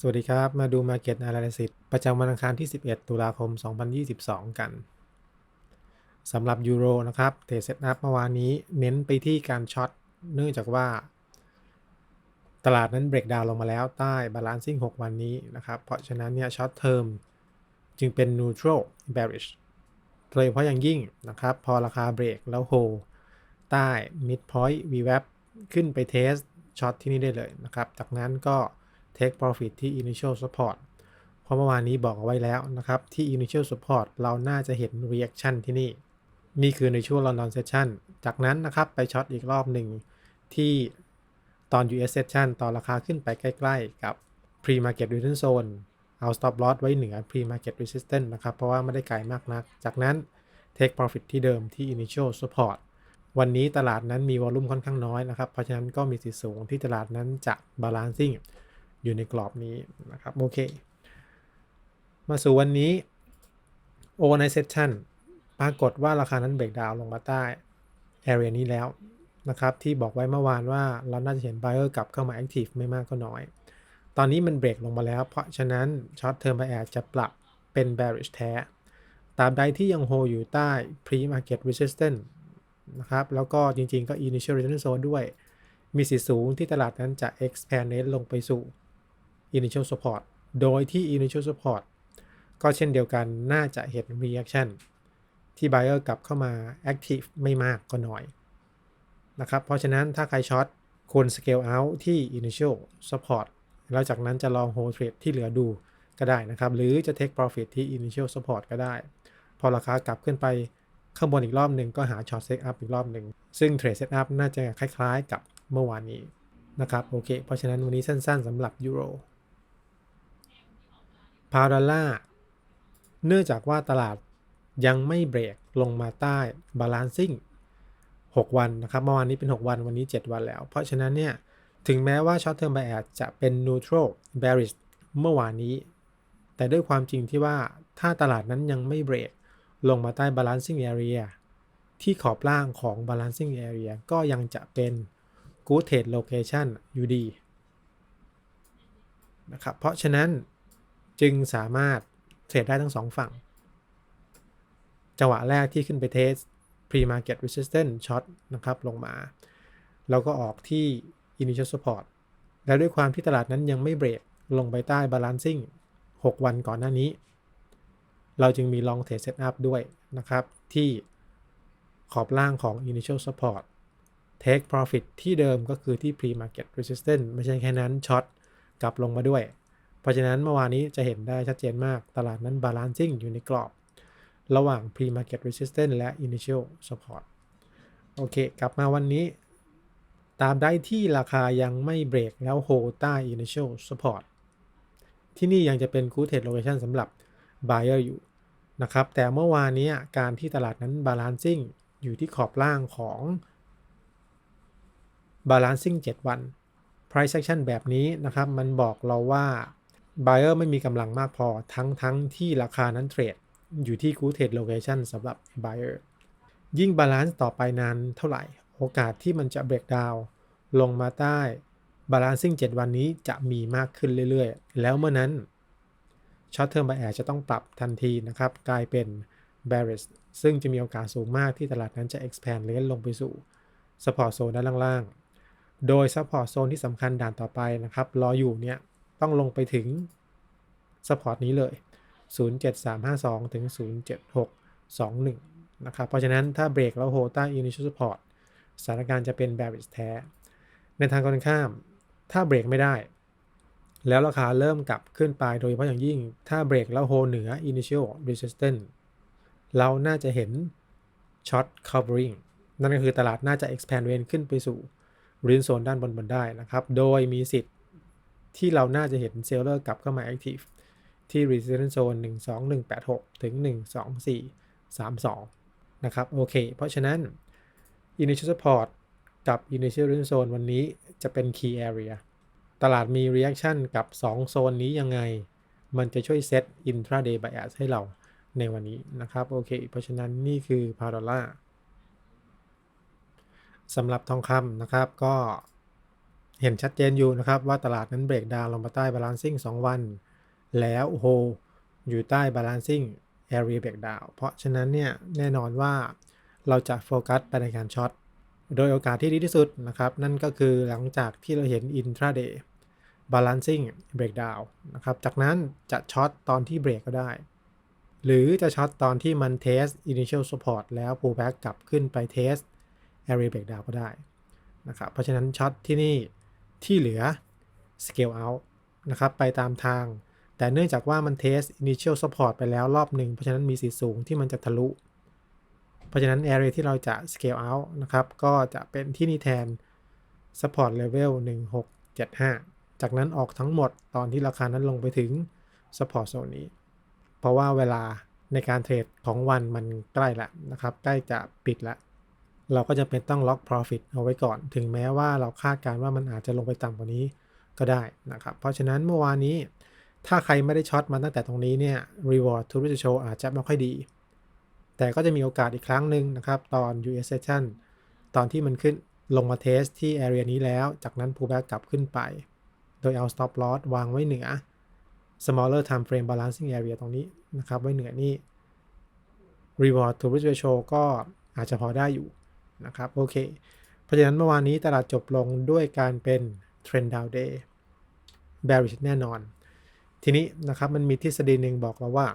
สวัสดีครับ มาดู Market Analysis ประจำวันอังคารที่ 11 ตุลาคม 2022 กัน สำหรับยูโรนะครับเทรดเซตอัพเมื่อวานนี้เน้นไปที่การช็อต เนื่องจากว่า ตลาดนั้นเบรกดาวลงมาแล้วใต้ Balancing 6วันนี้นะครับ เพราะฉะนั้นเนี่ยช็อตเทอมจึงเป็น neutral bearish โดยเฉพาะอย่างยิ่งนะครับ พอราคาเบรกแล้วโฮใต้ midpoint VWAP ขึ้นไปเทสช็อตที่นี่ได้เลยนะครับ จากนั้นก็ take profit ที่ initial support เพราะเมื่อวานนี้บอกเอาไว้แล้วนะครับ ที่ initial support เราน่าจะเห็น reaction ที่นี่ นี่คือในช่วง London session จากนั้นนะครับ ไปช็อตอีกรอบหนึ่งที่ตอน US session ตอนราคาขึ้นไปใกล้ ๆ กับ pre market resistance zone เอา stop loss ไว้เหนือ pre market resistance นะครับ เพราะว่าไม่ได้ไกลมากนัก จากนั้น take profit ที่เดิมที่ initial support วันนี้ตลาดนั้นมีวอลุ่มค่อนข้างน้อยนะครับ เพราะฉะนั้นก็มีสิทธิสูงที่ตลาดนั้นจะ balancing อยู่ในกรอบนี้นะครับโอเค มาสู่วันนี้ overnight session ปรากฏว่าราคานั้นเบรกดาวลงมาใต้ area นี้แล้วนะครับ ที่บอกไว้เมื่อวานว่าเราน่าจะเห็น buyer กลับเข้ามา active ไม่มากก็น้อย ตอนนี้มันเบรกลงมาแล้ว เพราะฉะนั้น short term buyer จะปรับเป็น bearish แท้ตามใดที่ยังโฮอยู่ใต้ pre market resistance นะครับ แล้วก็จริงๆก็ initial resistance zone ด้วย มีสิทธิสูงที่ตลาดนั้นจะ expand ลงไปสู่ initial support โดยที่ initial support ก็เช่นเดียวกันน่าจะเห็น reaction ที่ buyer กลับเข้ามา active ไม่มากก็น้อยนะครับ เพราะฉะนั้นถ้าใครช็อตควร scale out ที่ initial support แล้วจากนั้นจะลอง hold trade ที่เหลือดูก็ได้นะครับ หรือจะ take profit ที่ initial support ก็ได้ พอราคากลับขึ้นไปข้างบนอีกรอบหนึ่งก็หา short set up อีกรอบหนึ่ง ซึ่ง trade set up น่าจะคล้ายๆ กับเมื่อวานนี้นะครับ โอเค เพราะฉะนั้นวันนี้สั้นๆสำหรับยูโร พาวดอลลาเนื่องจากว่าตลาดยังไม่เบรกลงมาใต้ balancing 6วันนะครับเมื่อวานนี้เป็น 6 วันวันนี้ 7 วันแล้ว เพราะฉะนั้นเนี่ย ถึงแม้ว่า short term buyer จะเป็น neutral bearish เมื่อวานนี้ แต่ด้วยความจริงที่ว่าถ้าตลาดนั้นยังไม่เบรกลงมาใต้ balancing area ที่ขอบล่างของ balancing area ก็ยังจะเป็น good trade location อยู่ดีนะครับเพราะฉะนั้น จึงสามารถเทรดได้ทั้งสองฝั่ง จังหวะแรกที่ขึ้นไปเทส pre market resistance short นะครับลงมา แล้วก็ออกที่ initial support และด้วยความที่ตลาดนั้นยังไม่เบรกลงไปใต้ balancing 6 วันก่อนหน้านี้ เราจึงมี long trade setup ด้วยนะครับ ที่ขอบล่างของ initial support take profit ที่เดิมก็คือที่ pre market resistance ไม่ใช่แค่นั้นช็อตกลับลงมาด้วย เพราะฉะนั้นเมื่อวานนี้จะเห็นได้ชัดเจนมากตลาดนั้น balancing อยู่ในกรอบ ระหว่าง pre market resistance และ initial support โอเค กลับมาวันนี้ ตามได้ที่ราคายังไม่เบรกแล้วโฮใต้ initial support ที่นี่ยังจะเป็น good trade location สำหรับ buyer อยู่นะครับ แต่เมื่อวานนี้การที่ตลาดนั้น balancing อยู่ที่ขอบล่างของ balancing 7 วัน price action แบบนี้นะครับ มันบอกเราว่า buyer ไม่มีกำลังมากพอทั้งทั้งที่ราคานั้นเทรดอยู่ที่ good trade location สำหรับ buyer ยิ่ง balance ต่อไปนานเท่าไหร่ โอกาสที่มันจะ break down ลงมาใต้ balancing 7วันนี้จะมีมากขึ้นเรื่อยๆ แล้วเมื่อนั้น short term buyer จะต้องปรับทันทีนะครับ กลายเป็น bearish ซึ่งจะมีโอกาสสูงมากที่ตลาดนั้นจะ expand เลนลงไปสู่ support zone ด้านล่างๆ โดย support zone ที่สำคัญด่านต่อไปนะครับ รออยู่เนี่ย ต้องลงไปถึง support นี้เลย 07352 ถึง 07621 นะครับ เพราะฉะนั้นถ้าเบรกแล้วโฮต้า initial support สถานการณ์จะเป็น bearish แท้ ในทางตรงข้าม ถ้าเบรกไม่ได้ แล้วราคาเริ่มกลับขึ้นไปโดยเฉพาะอย่างยิ่ง ถ้าเบรกแล้วโฮเหนือ initial resistance เราน่าจะเห็น short covering นั่นก็คือตลาดน่าจะ expand range ขึ้นไปสู่ range zone ด้านบนบนได้นะครับ โดยมีสิทธิ์ ที่เราน่าจะเห็นเซลเลอร์กลับเข้ามา active ที่ resistance zone 12186 ถึง 12432 นะครับ โอเค เพราะฉะนั้น initial support กับ initial resistance zone วันนี้จะเป็น key area ตลาดมี reaction กับ 2 โซนนี้ยังไง มันจะช่วยเซต intraday bias ให้เราในวันนี้นะครับ โอเค เพราะฉะนั้นนี่คือพาดอลลาสำหรับทองคำนะครับก็ เห็นชัดเจนอยู่นะครับว่าตลาดนั้นเบรกดาวลงมาใต้ balancing 2วัน แล้วโฮอยู่ใต้ balancing area breakdown เพราะฉะนั้นเนี่ยแน่นอนว่าเราจะโฟกัสไปในการช็อตโดยโอกาสที่ดีที่สุดนะครับ นั่นก็คือหลังจากที่เราเห็น intraday balancing breakdown นะครับ จากนั้นจะช็อตตอนที่เบรกก็ได้ หรือจะช็อตตอนที่มัน test initial support แล้ว pullback กลับขึ้นไป test area breakdown ก็ได้นะครับ เพราะฉะนั้นช็อตที่นี่ ที่เหลือ scale out นะครับไปตามทาง แต่เนื่องจากว่ามัน test initial support ไปแล้วรอบหนึ่ง เพราะฉะนั้นมีสิทธิ์สูงที่มันจะทะลุ เพราะฉะนั้น area ที่เราจะ scale out นะครับ ก็จะเป็นที่นี่แทน support level 1675 จากนั้นออกทั้งหมดตอนที่ราคานั้นลงไปถึง support zone นี้ เพราะว่าเวลาในการเทรดของวันมันใกล้ละนะครับ ใกล้จะปิดละ เราก็จะเป็นต้องล็อก profit เอาไว้ก่อน ถึงแม้ว่าเราคาดการณ์ว่ามันอาจจะลงไปต่ำกว่านี้ก็ได้นะครับ เพราะฉะนั้นเมื่อวานนี้ ถ้าใครไม่ได้ช็อตมาตั้งแต่ตรงนี้เนี่ย reward to ratio อาจจะไม่ค่อยดี แต่ก็จะมีโอกาสอีกครั้งหนึ่งนะครับ ตอน US session ตอนที่มันขึ้นลงมาเทสที่ area นี้แล้ว จากนั้น pullback กลับขึ้นไป โดยเอา stop loss วางไว้เหนือ smaller time frame balancing area ตรงนี้นะครับ ไว้เหนือนี่ reward to risk ratio ก็อาจจะพอได้อยู่ นะครับโอเค เพราะฉะนั้นเมื่อวานนี้ตลาดจบลงด้วยการเป็น trend down day bearish แน่นอน ทีนี้นะครับมันมีทฤษฎีหนึ่งบอกเราว่า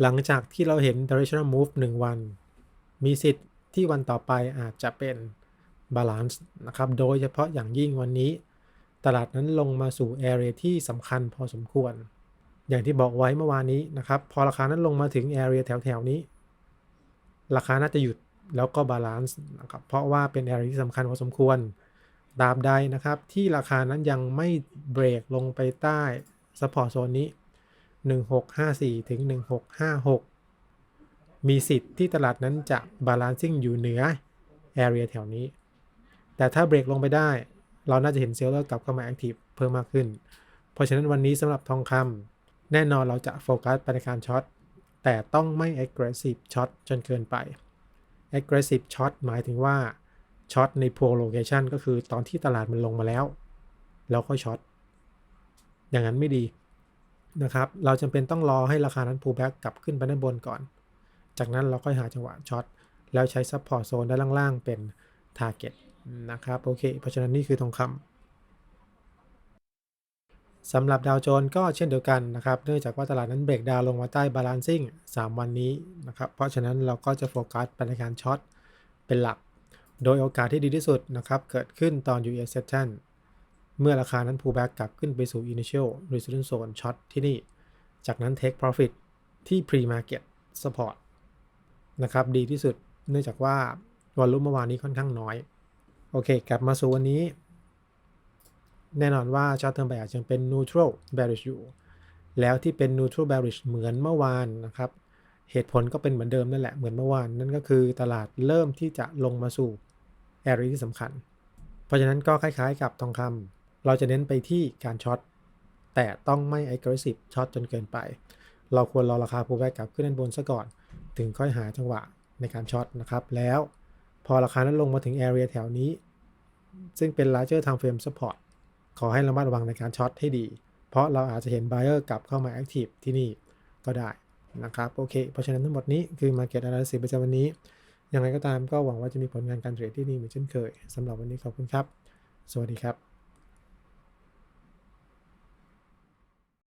หลังจากที่เราเห็น directional move 1 วัน มีสิทธิ์ที่วันต่อไปอาจจะเป็น balance นะครับ โดยเฉพาะอย่างยิ่งวันนี้ ตลาดนั้นลงมาสู่ area ที่สำคัญพอสมควร อย่างที่บอกไว้เมื่อวานนี้นะครับ พอราคานั้นลงมาถึง area แถวๆนี้ ราคาน่าจะหยุด แล้วก็บาลานซ์นะครับเพราะว่าเป็น area ที่สำคัญพอสมควรตราบใดนะครับ ที่ราคานั้นยังไม่เบรกลงไปใต้ support zone นี้ 1654 ถึง 1656 มีสิทธิ์ที่ตลาดนั้นจะ balancing อยู่เหนือ area แถวนี้ แต่ถ้าเบรกลงไปได้ เราน่าจะเห็นเซลล์กลับเข้ามา active เพิ่มมากขึ้น เพราะฉะนั้นวันนี้สำหรับทองคำแน่นอนเราจะโฟกัสไปในการช็อตแต่ต้องไม่ aggressive ช็อตจนเกินไป aggressive ช็อตหมายถึงว่าช็อตใน poor location ก็คือตอนที่ตลาดมันลงมาแล้ว แล้วก็ช็อตอย่างนั้นไม่ดีนะครับ เราจำเป็นต้องรอให้ราคานั้น pull back กลับขึ้นไปด้านบนก่อน จากนั้นเราค่อยหาจังหวะช็อตแล้วใช้ support zone ด้านล่างๆเป็น target นะครับ โอเค เพราะฉะนั้นนี่คือทองคำ สำหรับดาวโจนส์ก็เช่นเดียวกันนะครับ เนื่องจากว่าตลาดนั้นเบรกดาวลงมาใต้ balancing 3วันนี้นะครับ เพราะฉะนั้นเราก็จะโฟกัสไปในการช็อตเป็นหลัก โดยโอกาสที่ดีที่สุดนะครับ เกิดขึ้นตอน US session เมื่อราคานั้น pullback กลับขึ้นไปสู่ initial resistance zone ช็อตที่นี่ จากนั้น take profit ที่ pre market support นะครับดีที่สุด เนื่องจากว่าวอลลุ่มเมื่อวานนี้ค่อนข้างน้อย โอเค กลับมาสู่วันนี้ แน่นอนว่าช็อตเทอมไปอาจจะเป็น neutral bearish อยู่ แล้วที่เป็น neutral bearish เหมือนเมื่อวานนะครับ เหตุผลก็เป็นเหมือนเดิมนั่นแหละ เหมือนเมื่อวาน นั่นก็คือตลาดเริ่มที่จะลงมาสู่ area ที่สำคัญ เพราะฉะนั้นก็คล้ายๆกับทองคำเราจะเน้นไปที่การช็อต แต่ต้องไม่ aggressive ช็อตจนเกินไป เราควรรอราคา pullback กลับขึ้นด้านบนซะก่อน ถึงค่อยหาจังหวะในการช็อตนะครับ แล้วพอราคานั้นลงมาถึง area แถวนี้ ซึ่งเป็น larger time frame support ขอให้ระมัดระวังในการช็อตให้ดี เพราะเราอาจจะเห็นไบเออร์กลับเข้ามาแอคทีฟที่นี่ก็ได้นะครับโอเค เพราะฉะนั้นทั้งหมดนี้คือ market analysis ประจำวันนี้ อย่างไรก็ตามก็หวังว่าจะมีผลงานการเทรดที่ดีเหมือนเช่นเคยสำหรับวันนี้ขอบคุณครับ สวัสดีครับ